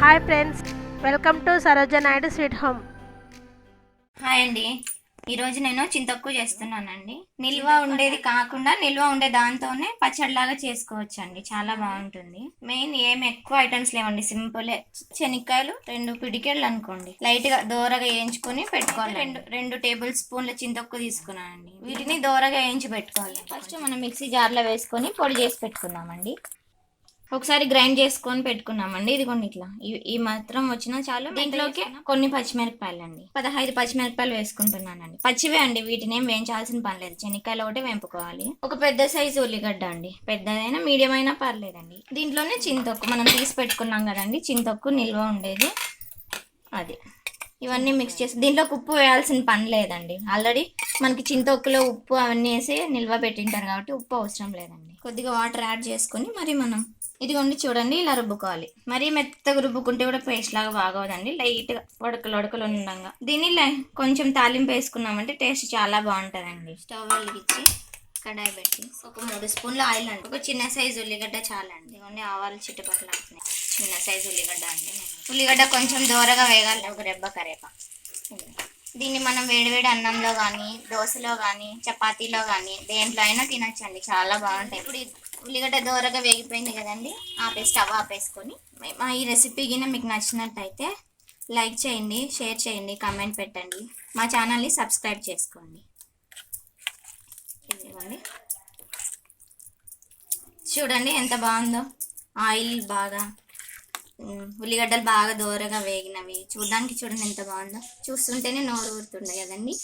Hi friends welcome to Saroja Naidu sweet home hi అండి. ఈరోజు నేను చింతొక్కు చేస్తున్నానండి. నిల్వ ఉండేది కాకుండా నిల్వ ఉండే దాంతోనే పచ్చడిలాగా చేసుకోవచ్చు అండి చాలా బాగుంటుంది. మెయిన్ ఏం ఎక్కువ ఐటమ్స్ లేవండి. సింపులే. శనక్కాయలు రెండు పిడికెళ్ళు అనుకోండి. లైట్గా దోరగా వేయించుకొని పెట్టుకోవాలి. రెండు రెండు టేబుల్ స్పూన్ల చింతొక్కు తీసుకున్నానండి. వీటిని దోరగా వేయించి పెట్టుకోవాలి. ఫస్ట్ మనం మిక్సీ జార్లో వేసుకొని పొడి చేసి పెట్టుకుందామండి. ఒకసారి గ్రైండ్ చేసుకొని పెట్టుకున్నామండి. ఇదిగోండి ఇట్లా. ఈ- ఈ మాత్రం వచ్చినా చాలు దీంట్లోకి కొన్ని పచ్చిమిరపకాయలు అండి పదహైదు పచ్చిమిరపకాయలు వేసుకుంటున్నానండి. పచ్చివే అండి వీటిని ఏం వేయించాల్సిన పని లేదు. శనక్కాయలు ఒకటి వేంపుకోవాలి. ఒక పెద్ద సైజు ఉల్లిగడ్డ అండి. పెద్దదైనా మీడియం అయినా పర్లేదండి. దీంట్లోనే చింతొక్కు మనం తీసి పెట్టుకున్నాం కదండి. చింతొక్కు నిల్వ ఉండేది. అది. ఇవన్నీ మిక్స్ చేసి దీంట్లోకి ఉప్పు వేయాల్సిన పని లేదండి. ఆల్రెడీ మనకి చింతొక్కులో ఉప్పు అవన్నీ వేసి నిల్వ పెట్టింటారు కాబట్టి ఉప్పు అవసరం లేదండి. కొద్దిగా వాటర్ యాడ్ చేసుకొని మరి మనం ఇదిగోండి చూడండి ఇలా రుబ్బుకోవాలి. మరీ మెత్తగా రుబ్బుకుంటే కూడా పేస్ట్ లాగా బాగోదండి. లైట్గా ఉడకలు ఉడకలు ఉండగా. దీన్ని కొంచెం తాలింపు వేసుకున్నామంటే టేస్ట్ చాలా బాగుంటుందండి. స్టవ్ వెలిగించి కడాయి పెట్టి ఒక మూడు స్పూన్ల ఆయిల్ అండి. ఒక చిన్న సైజు ఉల్లిగడ్డ చాలండి. ఇదిగోండి ఆవాలు చిట్టుపక్కల చిన్న సైజు ఉల్లిగడ్డ అండి. ఉల్లిగడ్డ కొంచెం దూరగా వేగాలి. ఒక రెబ్బ కరేపా దీన్ని మనం వేడివేడి అన్నంలో కానీ దోశలో కానీ చపాతీలో కానీ దేంట్లో అయినా తినచ్చండి. చాలా బాగుంటాయి. ఇప్పుడు ఉల్లిగడ్డ దోరగా వేగిపోయింది కదండి ఆపే స్టవ్ ఆపేసుకొని. మా ఈ రెసిపీ గిన మీకు నచ్చినట్టయితే లైక్ చేయండి షేర్ చేయండి కామెంట్ పెట్టండి. మా ఛానల్ని సబ్స్క్రైబ్ చేసుకోండి. ఇదిగోండి. చూడండి ఎంత బాగుందో. ఆయిల్ బాగా ఉల్లిగడ్డలు బాగా దోరగా వేగినవి. చూడడానికి చూడండి ఎంత బాగుందో. చూస్తుంటేనే నోరు ఊరుతుండే కదండి.